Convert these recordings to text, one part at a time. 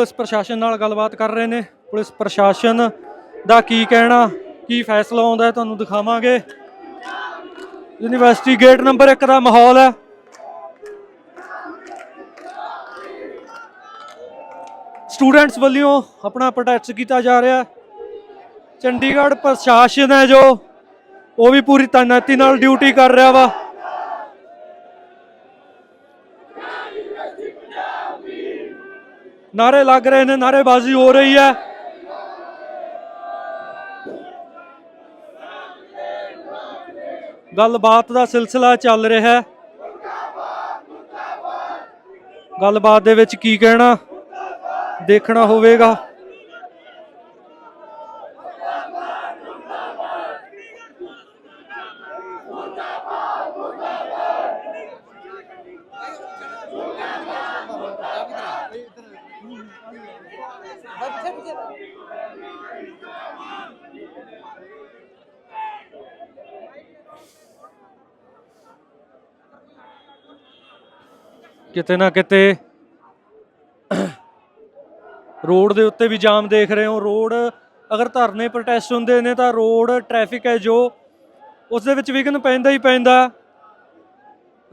Police ਪ੍ਰਸ਼ਾਸਨ ਨਾਲ ਗੱਲਬਾਤ ਕਰ ਰਹੇ ਨੇ। ਪੁਲਿਸ ਪ੍ਰਸ਼ਾਸਨ ਦਾ ਕੀ ਕਹਿਣਾ, ਕੀ ਫੈਸਲਾ ਆਉਂਦਾ ਹੈ ਤੁਹਾਨੂੰ ਦਿਖਾਵਾਂਗੇ। ਯੂਨੀਵਰਸਿਟੀ ਗੇਟ ਨੰਬਰ 1 ਦਾ ਮਾਹੌਲ ਹੈ। ਸਟੂਡੈਂਟਸ ਵੱਲੋਂ ਆਪਣਾ ਪ੍ਰੋਟੈਸਟ ਕੀਤਾ ਜਾ ਰਿਹਾ ਚੰਡੀਗੜ੍ਹ ਪ੍ਰਸ਼ਾਸਨ ਹੈ ਜੋ, ਉਹ ਵੀ ਪੂਰੀ ਤੈਨਾਤੀ ਨਾਲ ਡਿਊਟੀ ਕਰ ਰਿਹਾ ਵਾ। ਨਾਰੇ ਲੱਗ ਰਹੇ ਨੇ, ਨਾਰੇਬਾਜ਼ੀ ਹੋ ਰਹੀ ਹੈ। ਗੱਲਬਾਤ ਦਾ ਸਿਲਸਿਲਾ ਚੱਲ ਰਿਹਾ ਹੈ। ਗੱਲਬਾਤ ਦੇ ਵਿੱਚ ਕੀ ਕਹਿਣਾ? ਦੇਖਣਾ ਹੋਵੇਗਾ। ਕਿਤੇ ਨਾ ਕਿਤੇ ਰੋਡ ਦੇ ਉੱਤੇ ਵੀ ਜਾਮ ਦੇਖ ਰਹੇ ਹੋ। ਰੋਡ ਅਗਰ ਧਰਨੇ ਪ੍ਰੋਟੈਸਟ ਹੁੰਦੇ ਨੇ ਤਾਂ ਰੋਡ ਟ੍ਰੈਫਿਕ ਹੈ ਜੋ ਉਸ ਦੇ ਵਿੱਚ ਵਿਘਨ ਪੈਂਦਾ ਹੀ ਪੈਂਦਾ।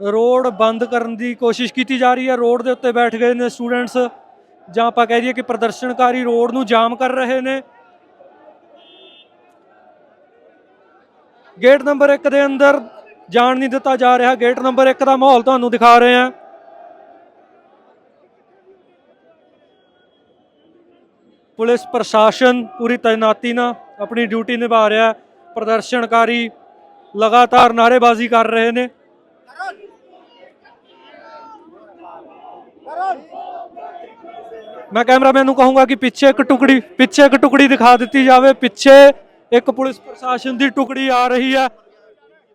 ਰੋਡ ਬੰਦ ਕਰਨ ਦੀ ਕੋਸ਼ਿਸ਼ ਕੀਤੀ ਜਾ ਰਹੀ ਹੈ। ਰੋਡ ਦੇ ਉੱਤੇ ਬੈਠ ਗਏ ਨੇ ਸਟੂਡੈਂਟਸ ਜਾਂ ਆਪਾਂ ਕਹਿ ਦਈਏ ਕਿ ਪ੍ਰਦਰਸ਼ਨਕਾਰੀ ਰੋਡ ਨੂੰ ਜਾਮ ਕਰ ਰਹੇ ਨੇ। ਗੇਟ ਨੰਬਰ 1 ਦੇ ਅੰਦਰ ਜਾਣ ਨਹੀਂ ਦਿੱਤਾ ਜਾ ਰਿਹਾ। ਗੇਟ ਨੰਬਰ 1 ਦਾ ਮਾਹੌਲ ਤੁਹਾਨੂੰ ਦਿਖਾ ਰਹੇ ਹਾਂ। ਪੁਲਿਸ ਪ੍ਰਸ਼ਾਸਨ ਪੂਰੀ ਤਾਇਨਾਤੀ ਨਾਲ ਆਪਣੀ ਡਿਊਟੀ ਨਿਭਾ ਰਿਹਾ। ਪ੍ਰਦਰਸ਼ਨਕਾਰੀ ਲਗਾਤਾਰ ਨਾਅਰੇਬਾਜ਼ੀ ਕਰ ਰਹੇ ਨੇ। ਮੈਂ ਕੈਮਰਾਮੈਨ ਨੂੰ ਕਹੂੰਗਾ ਕਿ ਪਿੱਛੇ ਇੱਕ ਟੁਕੜੀ, ਪਿੱਛੇ ਇੱਕ ਟੁਕੜੀ ਦਿਖਾ ਦਿੱਤੀ ਜਾਵੇ, ਪਿੱਛੇ ਇੱਕ ਪੁਲਿਸ ਪ੍ਰਸ਼ਾਸਨ ਦੀ ਟੁਕੜੀ ਆ ਰਹੀ ਹੈ।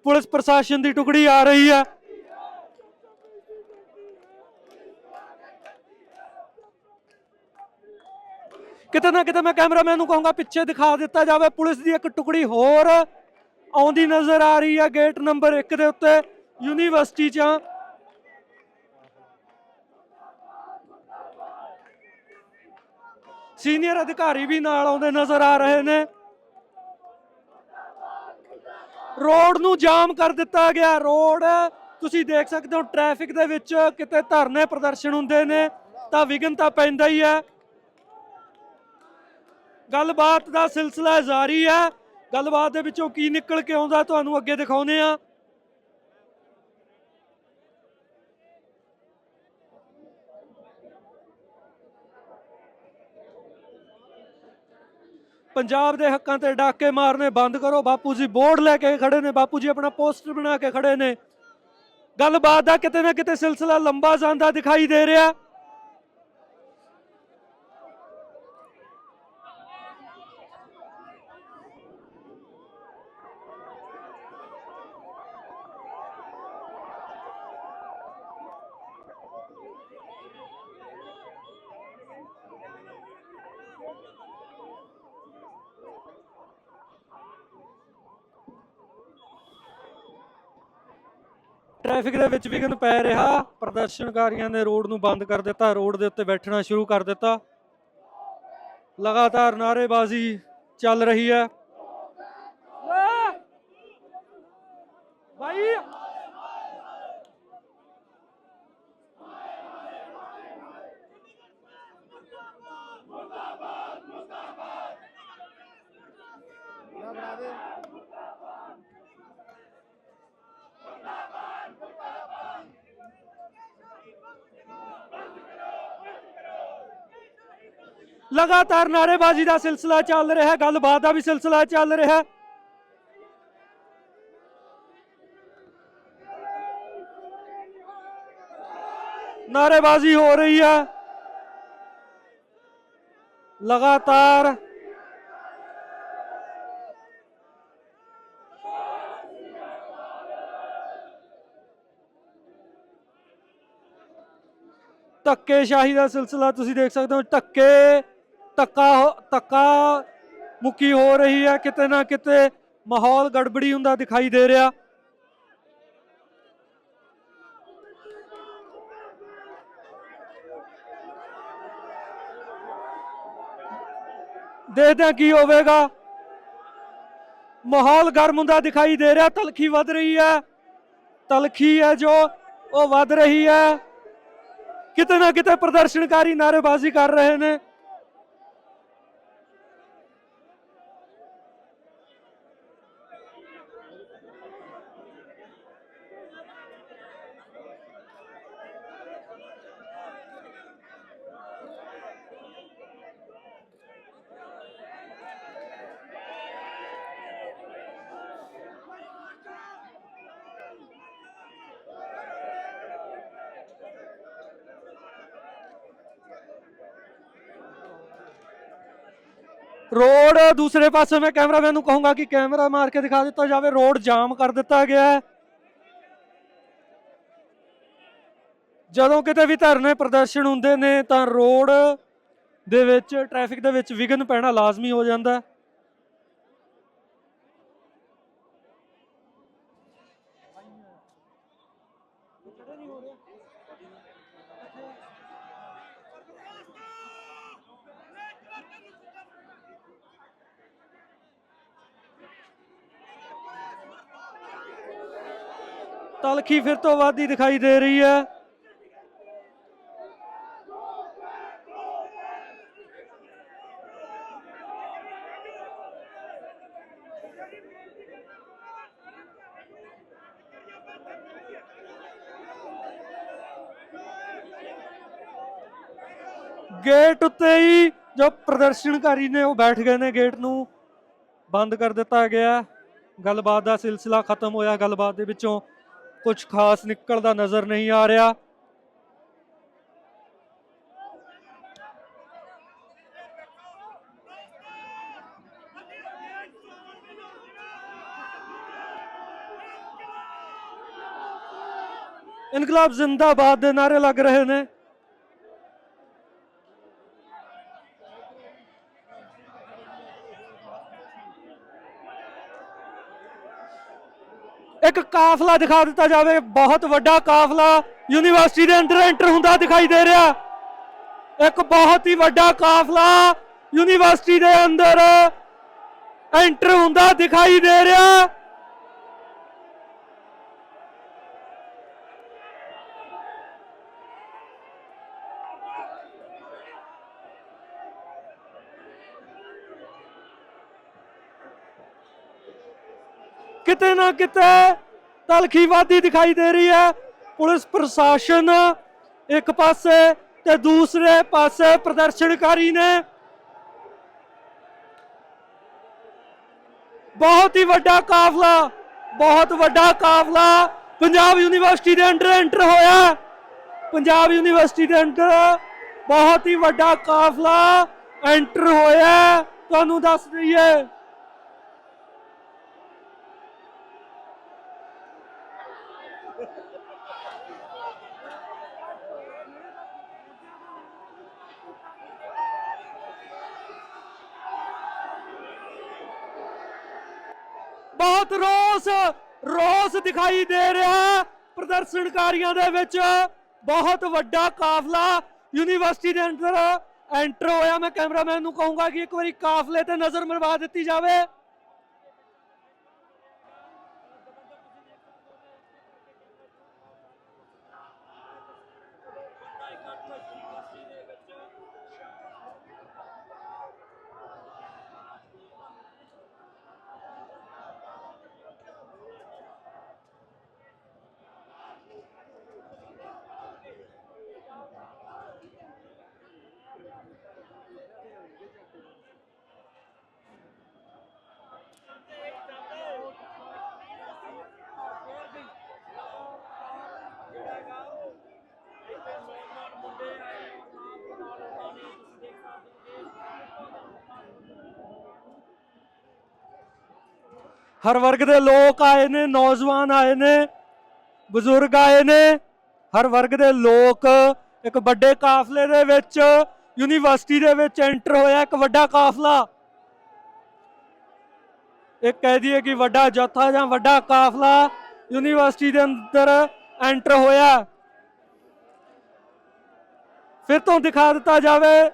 ਪੁਲਿਸ ਪ੍ਰਸ਼ਾਸਨ ਦੀ ਟੁਕੜੀ ਆ ਰਹੀ ਹੈ। ਕਿਤੇ ਨਾ ਕਿਤੇ ਮੈਂ ਕੈਮਰਾਮੈਨ ਨੂੰ ਕਹੂੰਗਾ, ਪਿੱਛੇ ਦਿਖਾ ਦਿੱਤਾ ਜਾਵੇ, ਪੁਲਿਸ ਦੀ ਇੱਕ ਟੁਕੜੀ ਹੋਰ ਆਉਂਦੀ ਨਜ਼ਰ ਆ ਰਹੀ ਹੈ, ਗੇਟ ਨੰਬਰ 1 ਦੇ ਉੱਤੇ, ਯੂਨੀਵਰਸਿਟੀ 'ਚ। ਸੀਨੀਅਰ ਅਧਿਕਾਰੀ ਵੀ ਨਾਲ ਆਉਂਦੇ ਨਜ਼ਰ ਆ ਰਹੇ ਨੇ। ਰੋਡ ਨੂੰ ਜਾਮ ਕਰ ਦਿੱਤਾ ਗਿਆ। ਰੋਡ, ਤੁਸੀਂ ਦੇਖ ਸਕਦੇ ਹੋ, ਟ੍ਰੈਫਿਕ ਦੇ ਵਿੱਚ ਕਿਤੇ ਧਰਨੇ ਪ੍ਰਦਰਸ਼ਨ ਹੁੰਦੇ ਨੇ, ਤਾਂ ਵਿਘਨ ਤਾਂ ਪੈਂਦਾ ਹੀ ਹੈ। ਗੱਲਬਾਤ ਦਾ ਸਿਲਸਿਲਾ ਜਾਰੀ ਹੈ। ਗੱਲਬਾਤ ਦੇ ਵਿੱਚੋਂ ਕੀ ਨਿਕਲ ਕੇ ਆਉਂਦਾ ਤੁਹਾਨੂੰ ਅੱਗੇ ਦਿਖਾਉਨੇ ਆ ਪੰਜਾਬ ਦੇ ਹੱਕਾਂ ਤੇ ਡਾਕੇ ਮਾਰਨੇ ਬੰਦ ਕਰੋ। ਬਾਪੂ ਜੀ ਬੋਰਡ ਲੈ ਕੇ ਖੜੇ ਨੇ। ਬਾਪੂ ਜੀ ਆਪਣਾ ਪੋਸਟਰ ਬਣਾ ਕੇ ਖੜੇ ਨੇ। ਗੱਲਬਾਤ ਦਾ ਕਿਤੇ ਨਾ ਕਿਤੇ ਸਿਲਸਿਲਾ ਲੰਬਾ ਜਾਂਦਾ ਦਿਖਾਈ ਦੇ ਰਿਹਾ। ਟ੍ਰੈਫਿਕ ਦੇ ਵਿੱਚ ਵਿਘਨ ਪੈ ਰਿਹਾ। ਪ੍ਰਦਰਸ਼ਨਕਾਰੀਆਂ ਨੇ ਰੋਡ ਨੂੰ ਬੰਦ ਕਰ ਦਿੱਤਾ। ਰੋਡ ਦੇ ਉੱਤੇ ਬੈਠਣਾ ਸ਼ੁਰੂ ਕਰ ਦਿੱਤਾ। ਲਗਾਤਾਰ ਨਾਅਰੇਬਾਜ਼ੀ ਚੱਲ ਰਹੀ ਹੈ। ਭਾਈ! ਲਗਾਤਾਰ ਨਾਅਰੇਬਾਜ਼ੀ ਦਾ ਸਿਲਸਿਲਾ ਚੱਲ ਰਿਹਾ ਹੈ ਗੱਲਬਾਤ ਦਾ ਵੀ ਸਿਲਸਿਲਾ ਚੱਲ ਰਿਹਾ। ਹੈ ਨਾਅਰੇਬਾਜ਼ੀ ਹੋ ਰਹੀ ਹੈ। ਲਗਾਤਾਰ ਧੱਕੇਸ਼ਾਹੀ ਦਾ ਸਿਲਸਿਲਾ ਤੁਸੀਂ ਦੇਖ ਸਕਦੇ ਹੋ, ਧੱਕੇ ਧੱਕਾ ਹੋ- ਧੱਕਾ ਮੁੱਕੀ ਹੋ ਰਹੀ ਹੈ, ਕਿਤੇ ਨਾ ਕਿਤੇ ਮਾਹੌਲ ਗੜਬੜੀ ਹੁੰਦਾ ਦਿਖਾਈ ਦੇ ਰਿਹਾ। ਦੇਖਦੇ ਹਾਂ ਕੀ ਹੋਵੇਗਾ। ਮਾਹੌਲ ਗਰਮ ਹੁੰਦਾ ਦਿਖਾਈ ਦੇ ਰਿਹਾ, ਤਲਖੀ ਵੱਧ ਰਹੀ ਹੈ। ਤਲਖੀ ਹੈ ਜੋ, ਉਹ ਵੱਧ ਰਹੀ ਹੈ। ਕਿਤੇ ਨਾ ਕਿਤੇ ਪ੍ਰਦਰਸ਼ਨਕਾਰੀ ਨਾਅਰੇਬਾਜ਼ੀ ਕਰ ਰਹੇ ਨੇ। Thank you. ਰੋਡ ਦੂਸਰੇ ਪਾਸੇ ਮੈਂ ਕੈਮਰਾਮੈਨ ਨੂੰ ਕਹੂੰਗਾ ਕਿ ਕੈਮਰਾ ਮਾਰ ਕੇ ਦਿਖਾ ਦਿੱਤਾ ਜਾਵੇ, ਰੋਡ ਜਾਮ ਕਰ ਦਿੱਤਾ ਗਿਆ ਹੈ। ਜਦੋਂ ਕਿਤੇ ਵੀ ਧਰਨੇ ਪ੍ਰਦਰਸ਼ਨ ਹੁੰਦੇ ਨੇ ਤਾਂ ਰੋਡ ਦੇ ਵਿੱਚ, ਟ੍ਰੈਫਿਕ ਦੇ ਵਿੱਚ ਵਿਘਨ ਪੈਣਾ ਲਾਜ਼ਮੀ ਹੋ ਜਾਂਦਾ ਹੈ। ਤਲਖੀ ਫਿਰ ਤੋਂ ਵੱਧ ਦਿਖਾਈ ਦੇ ਰਹੀ ਹੈ। ਗੇਟ ਉੱਤੇ ਹੀ ਜੋ ਪ੍ਰਦਰਸ਼ਨਕਾਰੀ ਨੇ ਉਹ ਬੈਠ ਗਏ ਨੇ ਗੇਟ ਨੂੰ। ਬੰਦ ਕਰ ਦਿੱਤਾ ਗਿਆ। ਗੱਲਬਾਤ ਦਾ ਸਿਲਸਿਲਾ ਖਤਮ ਹੋਇਆ। ਗੱਲਬਾਤ ਦੇ ਵਿੱਚੋਂ ਕੁਝ ਖਾਸ ਨਿਕਲਦਾ ਨਜ਼ਰ ਨਹੀਂ ਆ ਰਿਹਾ। ਇਨਕਲਾਬ ਜ਼ਿੰਦਾਬਾਦ ਦੇ ਨਾਰੇ ਲੱਗ ਰਹੇ ਨੇ। ਇੱਕ ਕਾਫਲਾ ਦਿਖਾ ਦਿੱਤਾ ਜਾਵੇ, ਬਹੁਤ ਵੱਡਾ ਕਾਫਲਾ ਯੂਨੀਵਰਸਿਟੀ ਦੇ ਅੰਦਰ ਐਂਟਰ ਹੁੰਦਾ ਦਿਖਾਈ ਦੇ ਰਿਹਾ। ਇੱਕ ਬਹੁਤ ਹੀ ਵੱਡਾ ਕਾਫਲਾ ਯੂਨੀਵਰਸਿਟੀ ਦੇ ਅੰਦਰ ਐਂਟਰ ਹੁੰਦਾ ਦਿਖਾਈ ਦੇ ਰਿਹਾ। ਕਿਤੇ ਨਾ ਕਿਤੇ ਤਲਖੀਵਾਦੀ ਦਿਖਾਈ ਦੇ ਰਹੀ ਹੈ। ਪੁਲਿਸ ਪ੍ਰਸ਼ਾਸਨ ਇੱਕ ਪਾਸੇ ਤੇ ਦੂਸਰੇ ਪਾਸੇ ਪ੍ਰਦਰਸ਼ਨਕਾਰੀ ਨੇ ਬਹੁਤ ਹੀ ਵੱਡਾ ਕਾਫਲਾ, ਬਹੁਤ ਵੱਡਾ ਕਾਫਲਾ ਪੰਜਾਬ ਯੂਨੀਵਰਸਿਟੀ ਦੇ ਅੰਡਰ ਐਂਟਰ ਹੋਇਆ। ਪੰਜਾਬ ਯੂਨੀਵਰਸਿਟੀ ਦੇ ਅੰਡਰ ਬਹੁਤ ਹੀ ਵੱਡਾ ਕਾਫਲਾ ਐਂਟਰ ਹੋਇਆ। ਤੁਹਾਨੂੰ ਦੱਸ ਦਈਏ ਬਹੁਤ ਰੋਸ ਰੋਸ ਦਿਖਾਈ ਦੇ ਰਿਹਾ ਪ੍ਰਦਰਸ਼ਨਕਾਰੀਆਂ ਦੇ ਵਿੱਚ ਬਹੁਤ ਵੱਡਾ ਕਾਫਲਾ ਯੂਨੀਵਰਸਿਟੀ ਦੇ ਅੰਦਰ ਐਂਟਰ ਹੋਇਆ। ਮੈਂ ਕੈਮਰਾਮੈਨ ਨੂੰ ਕਹੂੰਗਾ ਕਿ ਇੱਕ ਵਾਰੀ ਕਾਫਲੇ ਤੇ ਨਜ਼ਰ ਮਰਵਾ ਦਿੱਤੀ ਜਾਵੇ। ਹਰ ਵਰਗ ਦੇ ਲੋਕ ਆਏ ਨੇ, ਨੌਜਵਾਨ ਆਏ ਨੇ, ਬਜ਼ੁਰਗ ਆਏ ਨੇ। ਹਰ ਵਰਗ ਦੇ ਲੋਕ ਇੱਕ ਵੱਡੇ ਕਾਫਲੇ ਦੇ ਵਿੱਚ, ਯੂਨੀਵਰਸਿਟੀ ਦੇ ਵਿੱਚ ਐਂਟਰ ਹੋਇਆ, ਇੱਕ ਵੱਡਾ ਕਾਫਲਾ। ਇੱਕ ਕਹਿ ਦਈਏ ਕਿ ਵੱਡਾ ਜੱਥਾ ਜਾਂ ਵੱਡਾ ਕਾਫਲਾ ਯੂਨੀਵਰਸਿਟੀ ਦੇ ਅੰਦਰ ਐਂਟਰ ਹੋਇਆ। ਫਿਰ ਤੋਂ ਦਿਖਾ ਦਿੱਤਾ ਜਾਵੇ